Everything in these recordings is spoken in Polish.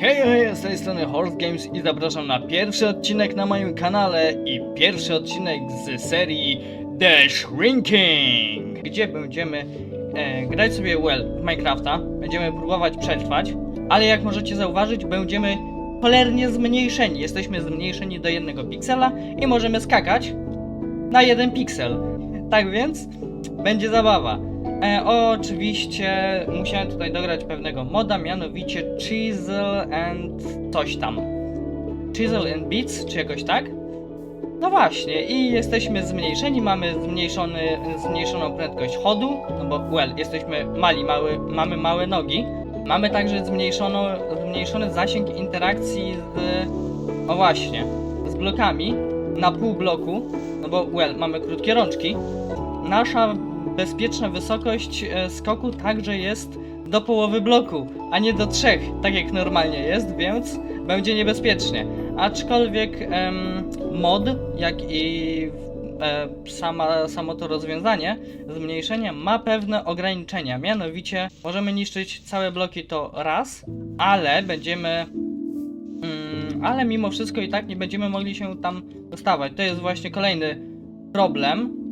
Hej, hej, z tej strony Horse Games i zapraszam na pierwszy odcinek na moim kanale i pierwszy odcinek z serii The Shrinking, gdzie będziemy e, grać sobie well Minecrafta, będziemy próbować przetrwać, ale jak możecie zauważyć, będziemy cholernie zmniejszeni. Jesteśmy zmniejszeni do jednego piksela i możemy skakać na jeden piksel. Tak więc będzie zabawa. E, oczywiście musiałem tutaj dograć pewnego moda, mianowicie Chisel and coś tam. Chisel and Beats, czy jakoś tak? No właśnie, i jesteśmy zmniejszeni, mamy zmniejszony, zmniejszoną prędkość chodu, no bo, well, jesteśmy mali, mały, mamy małe nogi. Mamy także zmniejszono, zmniejszony zasięg interakcji z, o właśnie, z blokami na pół bloku, no bo, well, mamy krótkie rączki. Nasza bezpieczna wysokość e, skoku także jest do połowy bloku, a nie do trzech, tak jak normalnie jest, więc będzie niebezpiecznie. Aczkolwiek em, mod, jak i e, sama, samo to rozwiązanie zmniejszenia ma pewne ograniczenia. Mianowicie możemy niszczyć całe bloki to raz, ale będziemy. Mm, ale mimo wszystko i tak nie będziemy mogli się tam dostawać. To jest właśnie kolejny problem,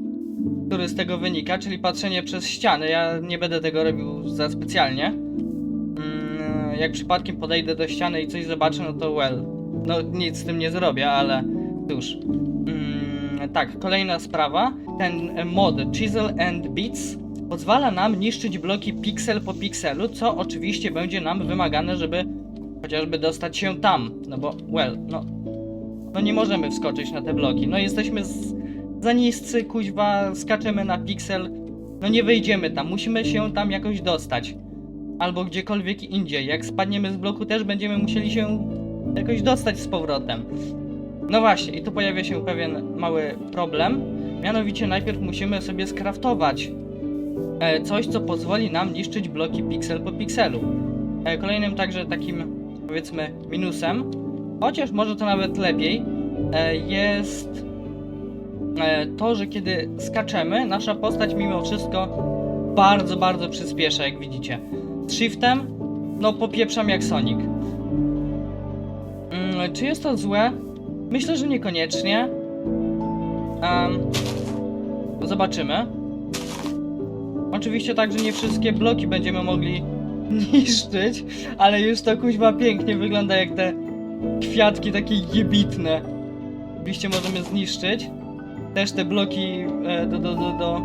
który z tego wynika, czyli patrzenie przez ściany. Ja nie będę tego robił za specjalnie. Mm, jak przypadkiem podejdę do ściany i coś zobaczę, no to well. No nic z tym nie zrobię, ale cóż. Mm, tak, kolejna sprawa. Ten mod Chisel and Beats pozwala nam niszczyć bloki piksel po pikselu, co oczywiście będzie nam wymagane, żeby chociażby dostać się tam. No bo, well, no. No nie możemy wskoczyć na te bloki. No jesteśmy z, za niscy, kuźwa, skaczemy na piksel. No nie wejdziemy tam, musimy się tam jakoś dostać. Albo gdziekolwiek indziej. Jak spadniemy z bloku, też będziemy musieli się jakoś dostać z powrotem. No właśnie, i tu pojawia się pewien mały problem. Mianowicie najpierw musimy sobie skraftować e, coś, co pozwoli nam niszczyć bloki piksel po pikselu. E, kolejnym także takim, powiedzmy, minusem, chociaż może to nawet lepiej, e, jest to, że kiedy skaczemy, nasza postać mimo wszystko bardzo, bardzo przyspiesza, jak widzicie. Z shiftem, no popieprzam jak Sonic. Mm, czy jest to złe? Myślę, że niekoniecznie. Em, zobaczymy. Oczywiście także nie wszystkie bloki będziemy mogli niszczyć, ale już to kuźwa pięknie wygląda jak te kwiatki takie jebitne. Oczywiście możemy zniszczyć. Też te bloki e, do, do, do, do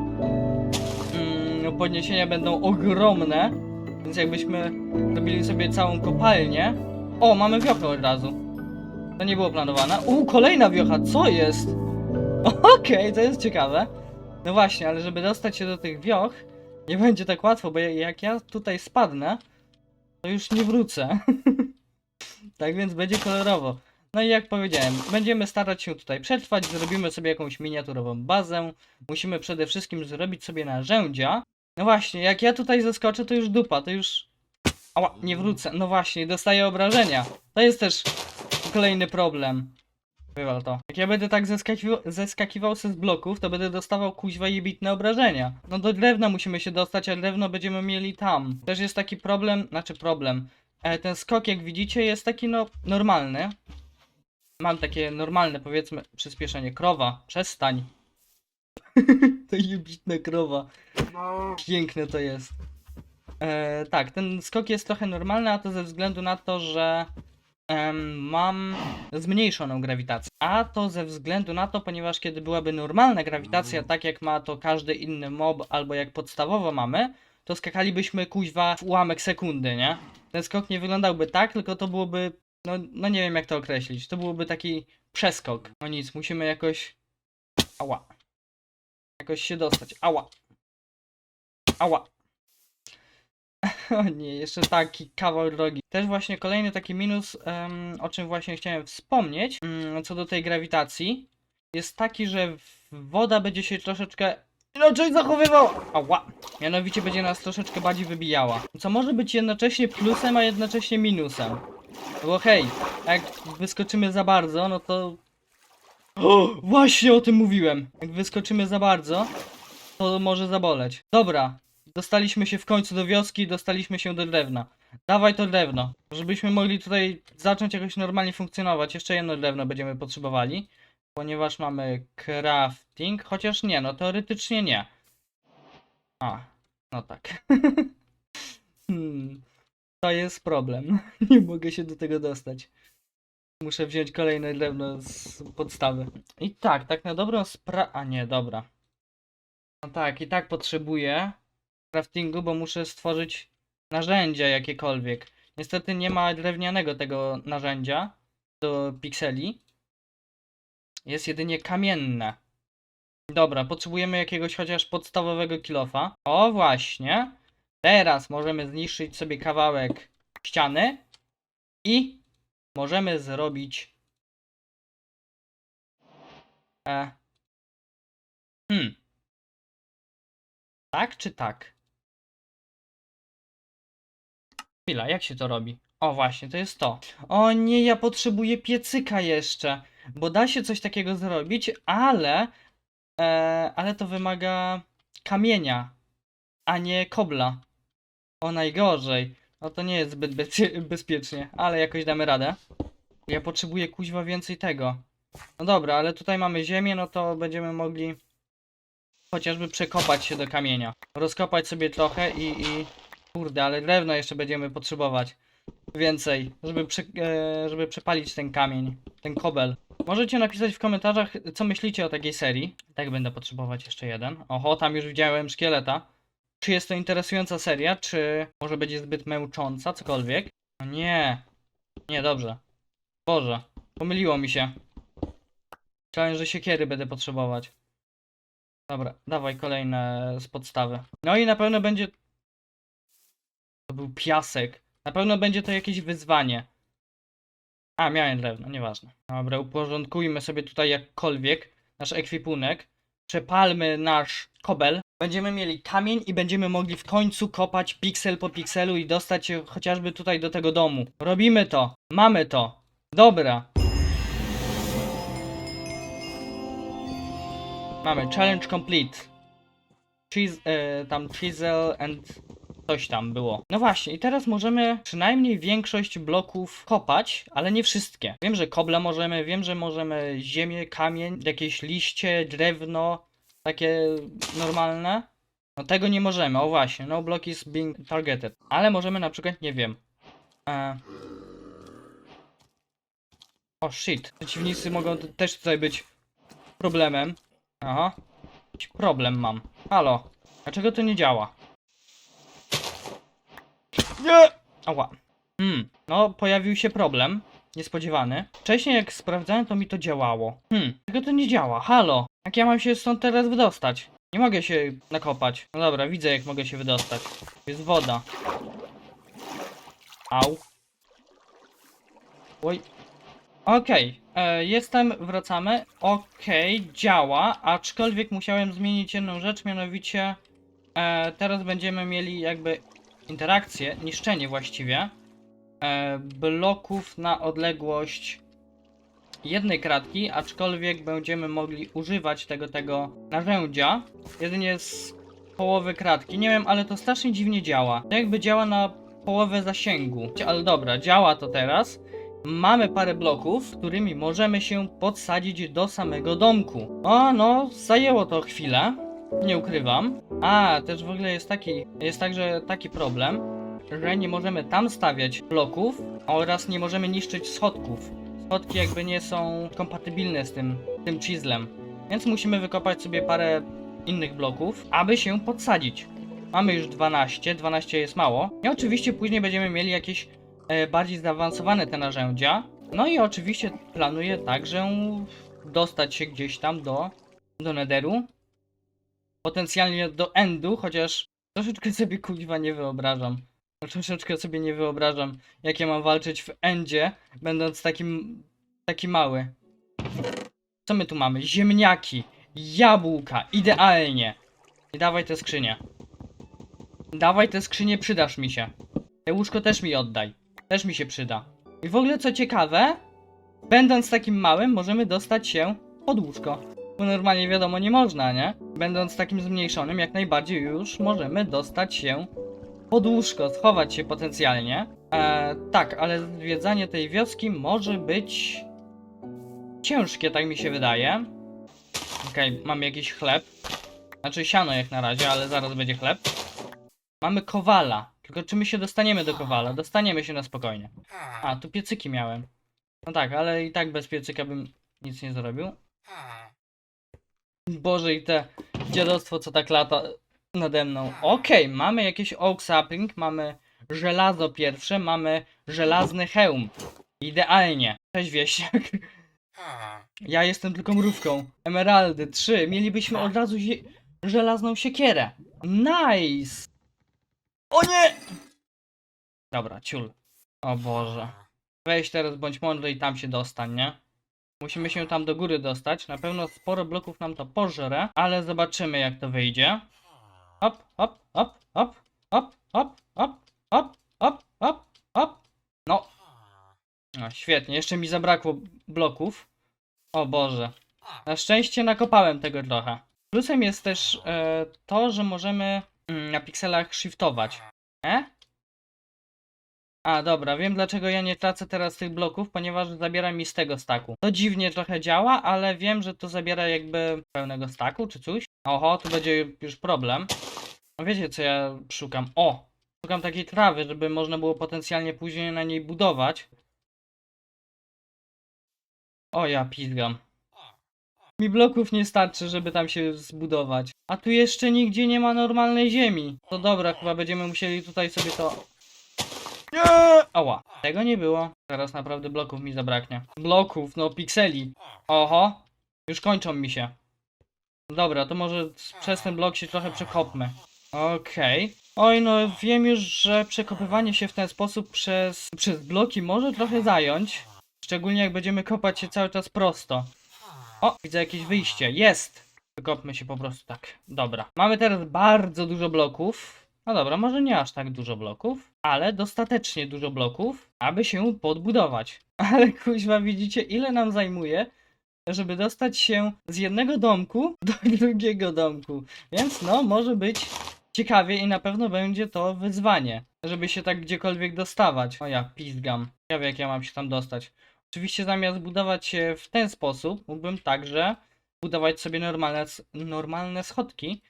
mm, podniesienia będą ogromne. Więc jakbyśmy robili sobie całą kopalnię. O, mamy wiochę od razu. To nie było planowane. U, kolejna wiocha, co jest? Okej, to jest ciekawe. No właśnie, ale żeby dostać się do tych wioch, nie będzie tak łatwo, bo jak ja tutaj spadnę, to już nie wrócę. tak więc będzie kolorowo. No i jak powiedziałem, będziemy starać się tutaj przetrwać, zrobimy sobie jakąś miniaturową bazę. Musimy przede wszystkim zrobić sobie narzędzia. No właśnie, jak ja tutaj zeskoczę, to już dupa, to już... Ała, nie wrócę. No właśnie, dostaję obrażenia. To jest też kolejny problem. Wywal to. Jak ja będę tak zeskakiwał, zeskakiwał z bloków, to będę dostawał kuźwa jebitne obrażenia. No do drewna musimy się dostać, a drewno będziemy mieli tam. Też jest taki problem, znaczy problem. E, ten skok, jak widzicie, jest taki no normalny. Mam takie normalne, powiedzmy, przyspieszenie. Krowa, przestań. to jebitna krowa. Piękne to jest. E, tak, ten skok jest trochę normalny, a to ze względu na to, że em, mam zmniejszoną grawitację. A to ze względu na to, ponieważ kiedy byłaby normalna grawitacja, tak jak ma to każdy inny mob, albo jak podstawowo mamy, to skakalibyśmy kuźwa w ułamek sekundy, nie? Ten skok nie wyglądałby tak, tylko to byłoby, no, no nie wiem jak to określić, to byłoby taki przeskok. No nic, musimy jakoś, ała, jakoś się dostać, ała, ała. O nie, jeszcze taki kawał drogi. Też właśnie kolejny taki minus, em, o czym właśnie chciałem wspomnieć, mm, co do tej grawitacji, jest taki, że woda będzie się troszeczkę inaczej zachowywała. Ała. Mianowicie będzie nas troszeczkę bardziej wybijała. Co może być jednocześnie plusem, a jednocześnie minusem. No Bo hej, jak wyskoczymy za bardzo, no to... O, właśnie o tym mówiłem. Jak wyskoczymy za bardzo, to może zaboleć. Dobra, dostaliśmy się w końcu do wioski, dostaliśmy się do drewna. Dawaj to drewno, żebyśmy mogli tutaj zacząć jakoś normalnie funkcjonować. Jeszcze jedno drewno będziemy potrzebowali, ponieważ mamy crafting, chociaż nie, no teoretycznie nie. A, no tak. hmm, to jest problem. Nie mogę się do tego dostać. Muszę wziąć kolejne drewno z podstawy. I tak, tak na dobrą sprawę. A nie, dobra. No tak, i tak potrzebuję craftingu, bo muszę stworzyć narzędzia jakiekolwiek. Niestety nie ma drewnianego tego narzędzia do pikseli. Jest jedynie kamienne. Dobra, potrzebujemy jakiegoś chociaż podstawowego kilofa. O właśnie. Teraz możemy zniszczyć sobie kawałek ściany i możemy zrobić e, hmm tak czy tak? Chwila, jak się to robi? O właśnie, to jest to. O nie, ja potrzebuję piecyka jeszcze, bo da się coś takiego zrobić, ale e, ale to wymaga kamienia, a nie kobla. O najgorzej. No to nie jest zbyt becie- bezpiecznie, ale jakoś damy radę. Ja potrzebuję kuźwa więcej tego. No dobra, ale tutaj mamy ziemię, no to będziemy mogli chociażby przekopać się do kamienia. Rozkopać sobie trochę i, i... Kurde, ale drewno jeszcze będziemy potrzebować. Więcej, żeby, prze, e, żeby przepalić ten kamień, ten kobel. Możecie napisać w komentarzach, co myślicie o takiej serii. Tak będę potrzebować jeszcze jeden. Oho, tam już widziałem szkieleta. Czy jest to interesująca seria, czy może będzie zbyt męcząca, cokolwiek? No nie. Nie, dobrze. Boże, pomyliło mi się. Myślałem, że siekiery będę potrzebować. Dobra, dawaj kolejne z podstawy. No i na pewno będzie... To był piasek. Na pewno będzie to jakieś wyzwanie. A, miałem drewno, nieważne. Dobra, uporządkujmy sobie tutaj jakkolwiek nasz ekwipunek. Przepalmy nasz kobel. Będziemy mieli kamień i będziemy mogli w końcu kopać piksel po pikselu i dostać się chociażby tutaj do tego domu. Robimy to. Mamy to. Dobra. Mamy challenge complete. Cheese, e, tam chisel and coś tam było. No właśnie, i teraz możemy przynajmniej większość bloków kopać, ale nie wszystkie. Wiem, że koble możemy, wiem, że możemy ziemię, kamień, jakieś liście, drewno, takie normalne. No tego nie możemy, o właśnie, no block is being targeted. Ale możemy na przykład, nie wiem. E... O shit, przeciwnicy mogą też tutaj być problemem. Aha. Problem mam. Halo. Dlaczego to nie działa? Nie! Ała. Hmm. No, pojawił się problem. Niespodziewany. Wcześniej jak sprawdzałem, to mi to działało. Hmm. Dlaczego to nie działa? Halo. Jak ja mam się stąd teraz wydostać? Nie mogę się nakopać. No dobra, widzę jak mogę się wydostać. Jest woda. Au. Oj. Okej, e, jestem, wracamy. Okej, działa, aczkolwiek musiałem zmienić jedną rzecz, mianowicie e, teraz będziemy mieli jakby interakcję, niszczenie właściwie bloków na odległość jednej kratki, aczkolwiek będziemy mogli używać tego, tego narzędzia jedynie z połowy kratki. Nie wiem, ale to strasznie dziwnie działa. To jakby działa na połowę zasięgu. Ale dobra, działa to teraz. Mamy parę bloków, którymi możemy się podsadzić do samego domku. O, no, zajęło to chwilę. Nie ukrywam. A, też w ogóle jest taki, jest także taki problem, że nie możemy tam stawiać bloków oraz nie możemy niszczyć schodków. Schodki jakby nie są kompatybilne z tym, tym chiselem. Więc musimy wykopać sobie parę innych bloków, aby się podsadzić. Mamy już 12, 12 jest mało. I oczywiście później będziemy mieli jakieś e, bardziej zaawansowane te narzędzia. No i oczywiście planuję także dostać się gdzieś tam do, do Netheru. Potencjalnie do Endu, chociaż troszeczkę sobie kuźwa nie wyobrażam. Troszeczkę sobie nie wyobrażam, jak ja mam walczyć w Endzie, będąc takim, taki mały. Co my tu mamy? Ziemniaki, jabłka, idealnie. I dawaj te skrzynie. Dawaj te skrzynie, przydasz mi się. Te łóżko też mi oddaj. Też mi się przyda. I w ogóle co ciekawe, będąc takim małym, możemy dostać się pod łóżko. Bo normalnie wiadomo nie można, nie? Będąc takim zmniejszonym, jak najbardziej już możemy dostać się pod łóżko, schować się potencjalnie. E, tak, ale zwiedzanie tej wioski może być ciężkie, tak mi się wydaje. Okej, mamy jakiś chleb. Znaczy siano jak na razie, ale zaraz będzie chleb. Mamy kowala. Tylko czy my się dostaniemy do kowala? Dostaniemy się na spokojnie. A, tu piecyki miałem. No tak, ale i tak bez piecyka bym nic nie zrobił. Boże, i te dziadostwo, co tak lata nade mną. Okej, mamy jakieś oak sapping, mamy żelazo pierwsze, mamy żelazny hełm. Idealnie. Cześć wieśniak. Ja jestem tylko mrówką. Emeraldy 3. Mielibyśmy od razu żelazną siekierę. Nice! O nie! Dobra, ciul. O Boże. Weź teraz bądź mądry i tam się dostań, nie? Musimy się tam do góry dostać. Na pewno sporo bloków nam to pożre, ale zobaczymy jak to wyjdzie. Hop, hop, hop, hop, hop, hop, hop, hop, hop, hop, hop. No. no. Świetnie, jeszcze mi zabrakło bloków. O Boże. Na szczęście nakopałem tego trochę. Plusem jest też e, to, że możemy mm, na pikselach shiftować. E? A, dobra, wiem dlaczego ja nie tracę teraz tych bloków, ponieważ zabiera mi z tego staku. To dziwnie trochę działa, ale wiem, że to zabiera jakby pełnego staku czy coś. Oho, tu będzie już problem. No wiecie co ja szukam? O! Szukam takiej trawy, żeby można było potencjalnie później na niej budować. O, ja pizgam. Mi bloków nie starczy, żeby tam się zbudować. A tu jeszcze nigdzie nie ma normalnej ziemi. To dobra, chyba będziemy musieli tutaj sobie to... Nie! Ała, tego nie było. Teraz naprawdę bloków mi zabraknie. Bloków, no pikseli. Oho, już kończą mi się. Dobra, to może przez ten blok się trochę przekopmy. Okej. Oj, no wiem już, że przekopywanie się w ten sposób przez, przez bloki może trochę zająć. Szczególnie jak będziemy kopać się cały czas prosto. O, widzę jakieś wyjście. Jest! Wykopmy się po prostu tak. Dobra. Mamy teraz bardzo dużo bloków. No dobra, może nie aż tak dużo bloków, ale dostatecznie dużo bloków, aby się podbudować. Ale kuźwa, widzicie ile nam zajmuje, żeby dostać się z jednego domku do drugiego domku. Więc no, może być ciekawie i na pewno będzie to wyzwanie, żeby się tak gdziekolwiek dostawać. O ja, pizgam. Ciekawe jak ja mam się tam dostać. Oczywiście zamiast budować się w ten sposób, mógłbym także budować sobie normalne, normalne schodki,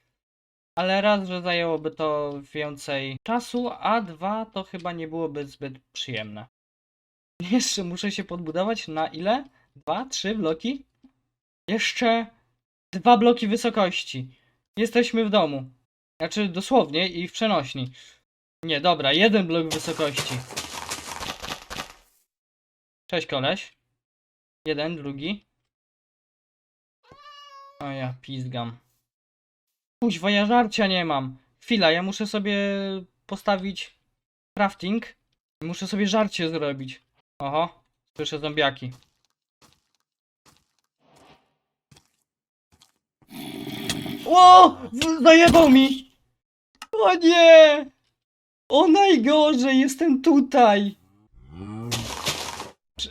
ale raz, że zajęłoby to więcej czasu, a dwa, to chyba nie byłoby zbyt przyjemne. Jeszcze muszę się podbudować na ile? Dwa, trzy bloki? Jeszcze dwa bloki wysokości. Jesteśmy w domu. Znaczy dosłownie i w przenośni. Nie, dobra, jeden blok wysokości. Cześć koleś. Jeden, drugi. O ja pizgam. Kuźwa, ja żarcia nie mam. Chwila, ja muszę sobie postawić crafting. Muszę sobie żarcie zrobić. Oho, słyszę zombiaki. O! Zajebał mi! O nie! O najgorzej, jestem tutaj!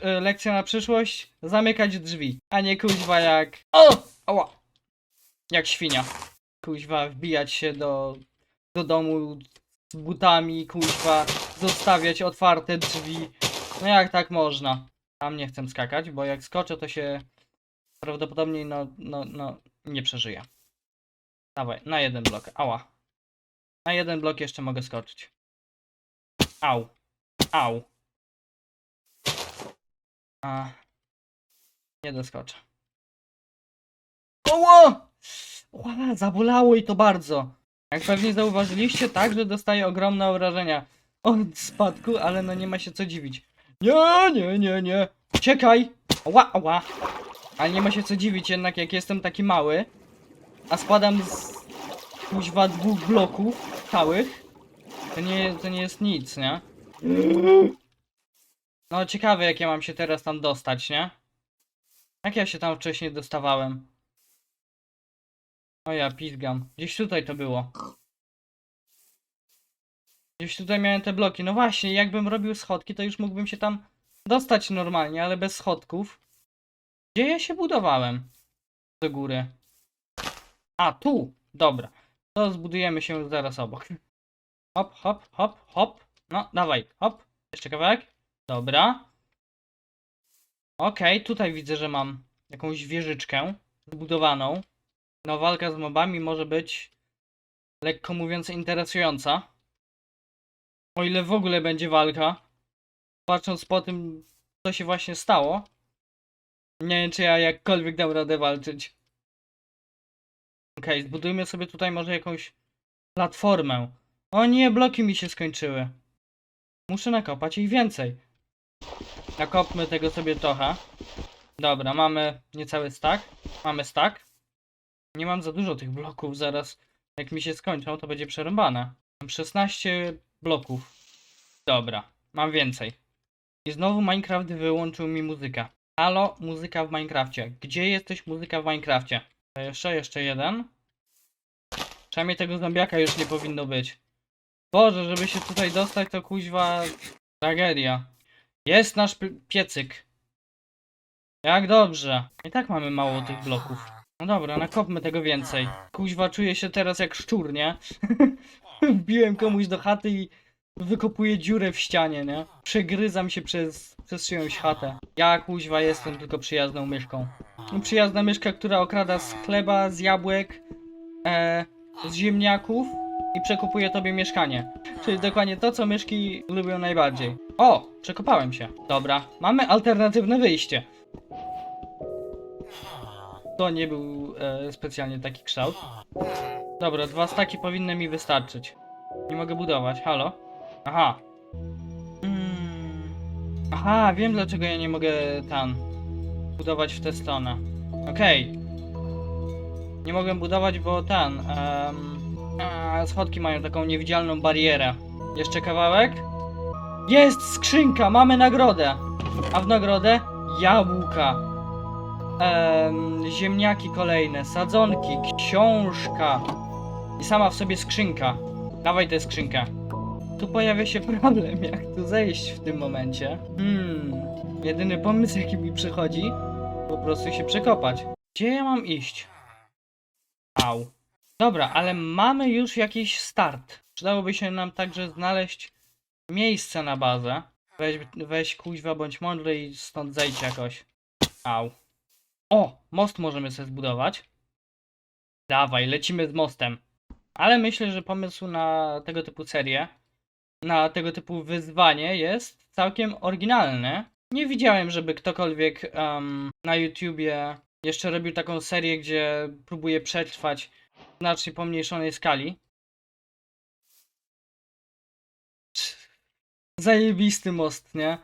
E, Lekcja na przyszłość, zamykać drzwi, a nie kuźwa jak... O! Ała! Jak świnia. Kuźwa, wbijać się do, do domu z butami, kuźwa, zostawiać otwarte drzwi. No jak tak można? Tam nie chcę skakać, bo jak skoczę, to się prawdopodobnie no, no, no, nie przeżyję. Dawaj, na jeden blok. Ała. Na jeden blok jeszcze mogę skoczyć. Au. Au. A. Nie doskoczę. Oło! Ła, zabolało i to bardzo. Jak pewnie zauważyliście, także dostaję ogromne obrażenia od spadku, ale no nie ma się co dziwić. Nie, nie, nie, nie. Uciekaj! Ła, ła. Ale nie ma się co dziwić jednak, jak jestem taki mały, a spadam z kuźwa dwóch bloków całych, to nie, to nie jest nic, nie? No ciekawe jak ja mam się teraz tam dostać, nie? Jak ja się tam wcześniej dostawałem? O ja pizgam. Gdzieś tutaj to było. Gdzieś tutaj miałem te bloki. No właśnie, jakbym robił schodki, to już mógłbym się tam dostać normalnie, ale bez schodków. Gdzie ja się budowałem? Do góry. A, tu! Dobra. To zbudujemy się zaraz obok. Hop, hop, hop, hop. No, dawaj, hop. Jeszcze kawałek. Dobra. Okej, tutaj widzę, że mam jakąś wieżyczkę zbudowaną. No, walka z mobami może być, lekko mówiąc, interesująca. O ile w ogóle będzie walka. Patrząc po tym, co się właśnie stało. Nie wiem, czy ja jakkolwiek dam radę walczyć. Okej, zbudujmy sobie tutaj może jakąś platformę. O nie, bloki mi się skończyły. Muszę nakopać ich więcej. Nakopmy tego sobie trochę. Dobra, mamy niecały stack. Mamy stack. Nie mam za dużo tych bloków, zaraz jak mi się skończą, to będzie przerąbane. Mam 16 bloków. Dobra, mam więcej. I znowu Minecraft wyłączył mi muzykę. Halo, muzyka w Minecrafcie. Gdzie jesteś muzyka w Minecrafcie? Jeszcze, jeszcze jeden. Przynajmniej tego zombiaka już nie powinno być. Boże, żeby się tutaj dostać, to kuźwa tragedia. Jest nasz pi- piecyk. Jak dobrze. I tak mamy mało tych bloków. No dobra, nakopmy tego więcej. Kuźwa, czuję się teraz jak szczur, nie? Wbiłem komuś do chaty i wykopuję dziurę w ścianie, nie? Przegryzam się przez, przez czyjąś chatę. Ja kuźwa jestem tylko przyjazną myszką. No, Przyjazna myszka, która okrada z chleba, z jabłek, e, z ziemniaków i przekupuje tobie mieszkanie. Czyli dokładnie to, co myszki lubią najbardziej. O! Przekopałem się. Dobra, mamy alternatywne wyjście. To nie był e, specjalnie taki kształt. Dobra, dwa staki powinny mi wystarczyć. Nie mogę budować, halo? Aha. Mm. Aha, wiem dlaczego ja nie mogę tam budować w tę stronę. Okej. Nie mogę budować, bo ten. a, schodki mają taką niewidzialną barierę. Jeszcze kawałek? Jest skrzynka, mamy nagrodę. A w nagrodę jabłka. Em, ziemniaki kolejne, sadzonki, książka. I sama w sobie skrzynka. Dawaj tę skrzynkę. Tu pojawia się problem, jak tu zejść w tym momencie. Hmm. Jedyny pomysł, jaki mi przychodzi, po prostu się przekopać. Gdzie ja mam iść? Au. Dobra, ale mamy już jakiś start. Przydałoby się nam także znaleźć miejsce na bazę. Weź, weź kuźwa bądź mądry i stąd zejdź jakoś. Au. O! Most możemy sobie zbudować. Dawaj, lecimy z mostem. Ale myślę, że pomysł na tego typu serię, na tego typu wyzwanie jest całkiem oryginalny. Nie widziałem, żeby ktokolwiek em, na YouTubie jeszcze robił taką serię, gdzie próbuje przetrwać w znacznie pomniejszonej skali. Zajebisty most, nie?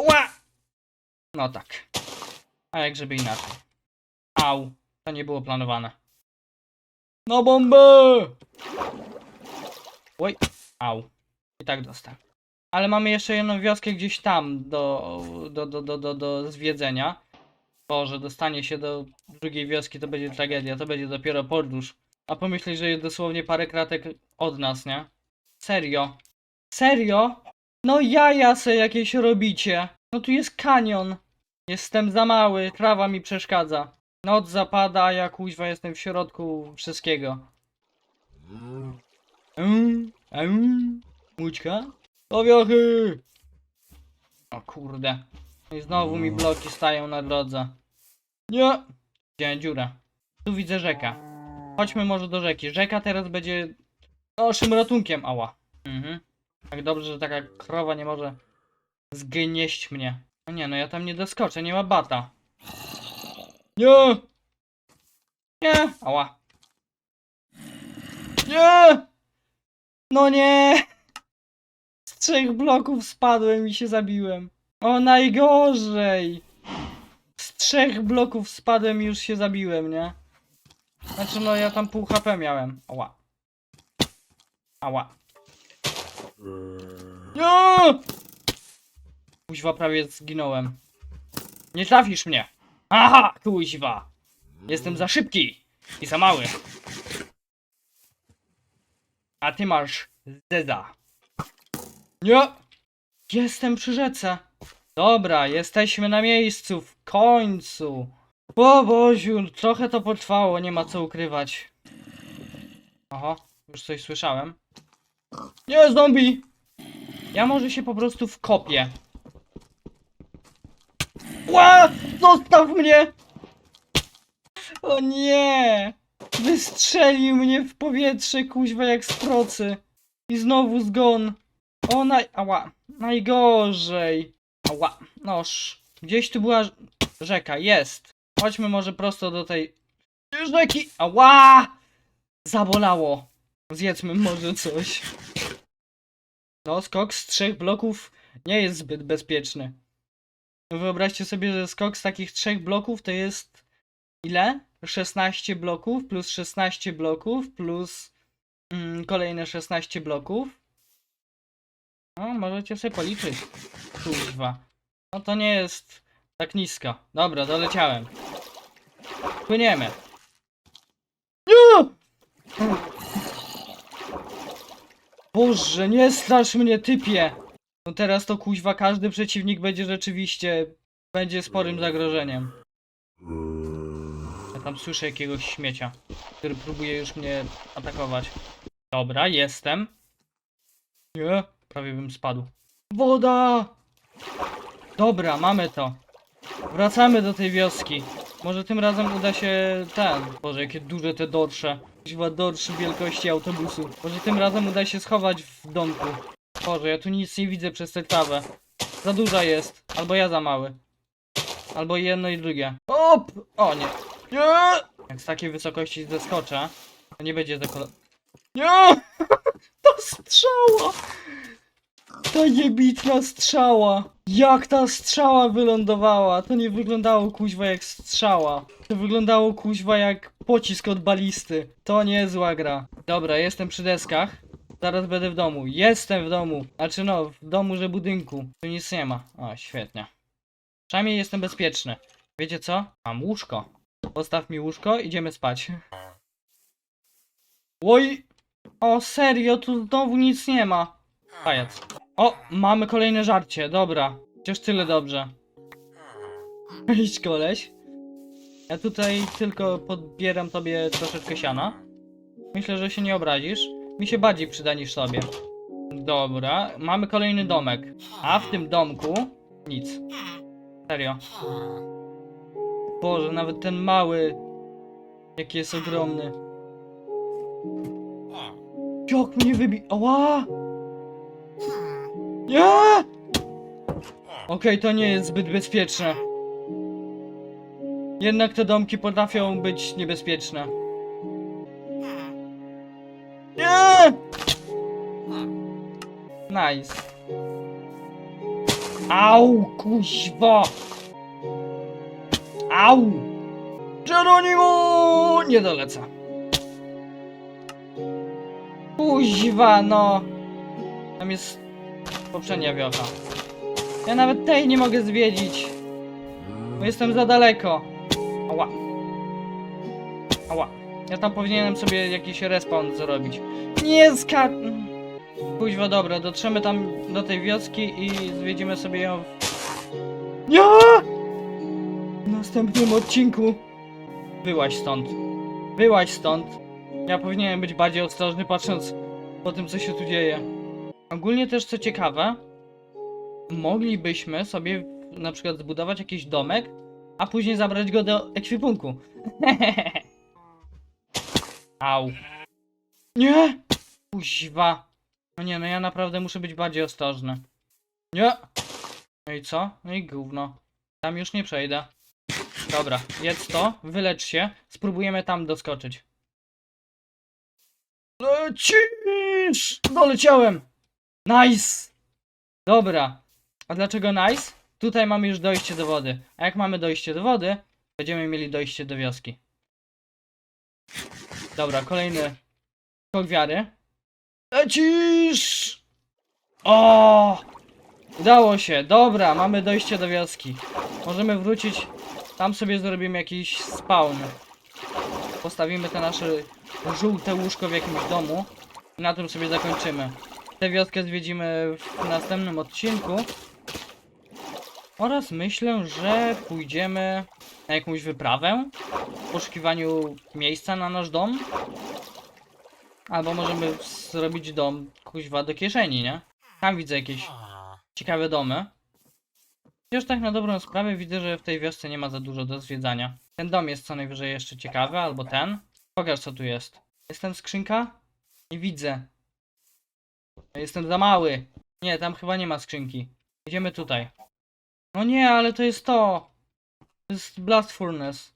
Ła! No tak. A jak żeby inaczej. Au. To nie było planowane. No bombę! Oj. Au. I tak dostał. Ale mamy jeszcze jedną wioskę gdzieś tam do, do, do, do, do, do zwiedzenia. Boże, dostanie się do drugiej wioski to będzie tragedia, to będzie dopiero podróż. A pomyśleć, że jest dosłownie parę kratek od nas, nie? Serio? Serio? No jaja se jakieś robicie. No tu jest kanion. Jestem za mały, trawa mi przeszkadza. Noc zapada, a ja kuźwa jestem w środku wszystkiego. Mm, mm, Mućka? Do wiochy! O kurde. I znowu mi bloki stają na drodze. Nie! Widziałem dziurę. Tu widzę rzekę. Chodźmy może do rzeki. Rzeka teraz będzie naszym ratunkiem. Ała. Mhm. Tak dobrze, że taka krowa nie może zgnieść mnie. No nie, no ja tam nie doskoczę, nie ma bata. Nie! Nie! Ała. Nie! No nie! Z trzech bloków spadłem i się zabiłem. O, najgorzej! Z trzech bloków spadłem i już się zabiłem, nie? Znaczy, no ja tam pół HP miałem. Ała. Ała. Nie! Kuźwa, prawie zginąłem. Nie trafisz mnie! Aha, kuźwa! Jestem za szybki i za mały. A ty masz zeza. Nie! Jestem przy rzece. Dobra, jesteśmy na miejscu, w końcu. O Boziu, trochę to potrwało, nie ma co ukrywać. Oho, już coś słyszałem. Nie, zombie! Ja może się po prostu wkopię. Ła! Zostaw mnie! O nie! Wystrzelił mnie w powietrze, kuźwa, jak z procy. I znowu zgon. O, naj... Ała. Najgorzej. Ała. Noż. Gdzieś tu była rz- rzeka. Jest. Chodźmy może prosto do tej rzeki. Ała! Zabolało. Zjedzmy może coś. No, skok z trzech bloków nie jest zbyt bezpieczny. Wyobraźcie sobie, że skok z takich trzech bloków to jest ile? 16 bloków plus 16 bloków plus mm, kolejne 16 bloków. No, możecie sobie policzyć. Kurwa. No to nie jest tak nisko. Dobra, doleciałem. Płyniemy. Nie! Boże, nie strasz mnie, typie! No teraz to kuźwa, każdy przeciwnik będzie rzeczywiście, będzie sporym zagrożeniem. Tam słyszę jakiegoś śmiecia, który próbuje już mnie atakować. Dobra, jestem. Nie, prawie bym spadł. Woda! Dobra, mamy to. Wracamy do tej wioski. Może tym razem uda się ten. Boże, jakie duże te dorsze. Kuźwa dorszy wielkości autobusu. Może tym razem uda się schować w domku. Boże, ja tu nic nie widzę przez tę trawę. Za duża jest. Albo ja za mały. Albo jedno i drugie. Op! O nie. Nie! Jak z takiej wysokości zeskoczę, to nie będzie zakolo... Nie! Ta strzała! Ta jebitna strzała! Jak ta strzała wylądowała! To nie wyglądało kuźwa jak strzała. To wyglądało kuźwa jak pocisk od balisty. To niezła gra. Dobra, jestem przy deskach. Zaraz będę w domu. Jestem w domu. Znaczy no, w domu, że budynku. Tu nic nie ma. O, świetnie. Przynajmniej jestem bezpieczny. Wiecie co? Mam łóżko. Postaw mi łóżko, idziemy spać. Oj! O, serio, tu znowu nic nie ma. Pajac. O, mamy kolejne żarcie, dobra. Chociaż tyle dobrze. Cześć koleś. Ja tutaj tylko podbieram tobie troszeczkę siana. Myślę, że się nie obrazisz. Mi się bardziej przyda niż sobie. Dobra, mamy kolejny domek. A w tym domku nic. Serio. Boże, nawet ten mały. Jaki jest ogromny. Jak mnie wybi... Ała! Nie! Okej, to nie jest zbyt bezpieczne. Jednak te domki potrafią być niebezpieczne. Nie! Nice. Au, kuźwa! Au! Geronimo! Nie dolecę. Kuźwa, no. Tam jest poprzednia wiocha. Ja nawet tej nie mogę zwiedzić. Bo jestem za daleko. Ała. Ała. Ja tam powinienem sobie jakiś respawn zrobić. Nie ska... Kuźwa, dobra, dotrzemy tam do tej wioski i zwiedzimy sobie ją w... Nie! W następnym odcinku. Byłaś stąd. Byłaś stąd. Ja powinienem być bardziej ostrożny patrząc po tym, co się tu dzieje. Ogólnie też co ciekawe, moglibyśmy sobie na przykład zbudować jakiś domek, a później zabrać go do ekwipunku. Au. Nie! Kuźwa. No nie, no ja naprawdę muszę być bardziej ostrożny. Nie! No i co? No i gówno. Tam już nie przejdę. Dobra, jedz to, wylecz się, spróbujemy tam doskoczyć. Lecisz! Doleciałem! Nice! Dobra. A dlaczego nice? Tutaj mamy już dojście do wody. A jak mamy dojście do wody, będziemy mieli dojście do wioski. Dobra, kolejny skok wiary. Lecisz! O! Udało się, dobra, mamy dojście do wioski. Możemy wrócić, tam sobie zrobimy jakiś spawn. Postawimy te nasze żółte łóżko w jakimś domu i na tym sobie zakończymy. Tę wioskę zwiedzimy w następnym odcinku. Oraz myślę, że pójdziemy na jakąś wyprawę w poszukiwaniu miejsca na nasz dom. Albo możemy zrobić dom kuźwa do kieszeni, nie? Tam widzę jakieś ciekawe domy. Chociaż tak na dobrą sprawę widzę, że w tej wiosce nie ma za dużo do zwiedzania. Ten dom jest co najwyżej jeszcze ciekawy, albo ten. Pokaż co tu jest. Jest tam skrzynka? Nie widzę. Jestem za mały. Nie, tam chyba nie ma skrzynki. Idziemy tutaj. No nie, ale to jest to. To jest Blast Furnace.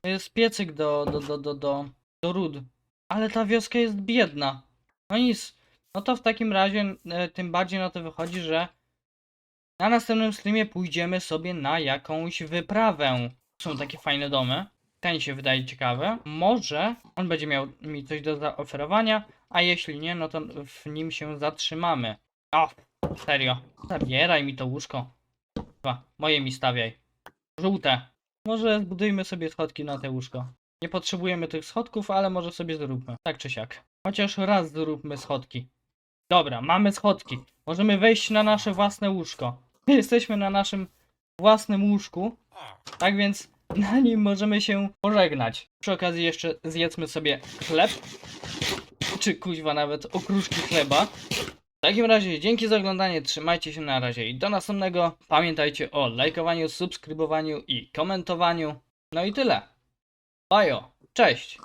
To jest piecyk do, do, do, do, do, do ród. Ale ta wioska jest biedna. No nic. No to w takim razie, e, tym bardziej na to wychodzi, że na następnym streamie pójdziemy sobie na jakąś wyprawę. Są takie fajne domy. Ten się wydaje ciekawy. Może on będzie miał mi coś do zaoferowania, a jeśli nie, no to w nim się zatrzymamy. O, serio. Zabieraj mi to łóżko. Dwa, moje mi stawiaj. Żółte. Może zbudujmy sobie schodki na te łóżko. Nie potrzebujemy tych schodków, ale może sobie zróbmy. Tak czy siak. Chociaż raz zróbmy schodki. Dobra, mamy schodki. Możemy wejść na nasze własne łóżko. Jesteśmy na naszym własnym łóżku. Tak więc na nim możemy się pożegnać. Przy okazji jeszcze zjedzmy sobie chleb. Czy kuźwa nawet okruszki chleba. W takim razie dzięki za oglądanie, trzymajcie się na razie i do następnego. Pamiętajcie o lajkowaniu, subskrybowaniu i komentowaniu. No i tyle. Bajo, cześć!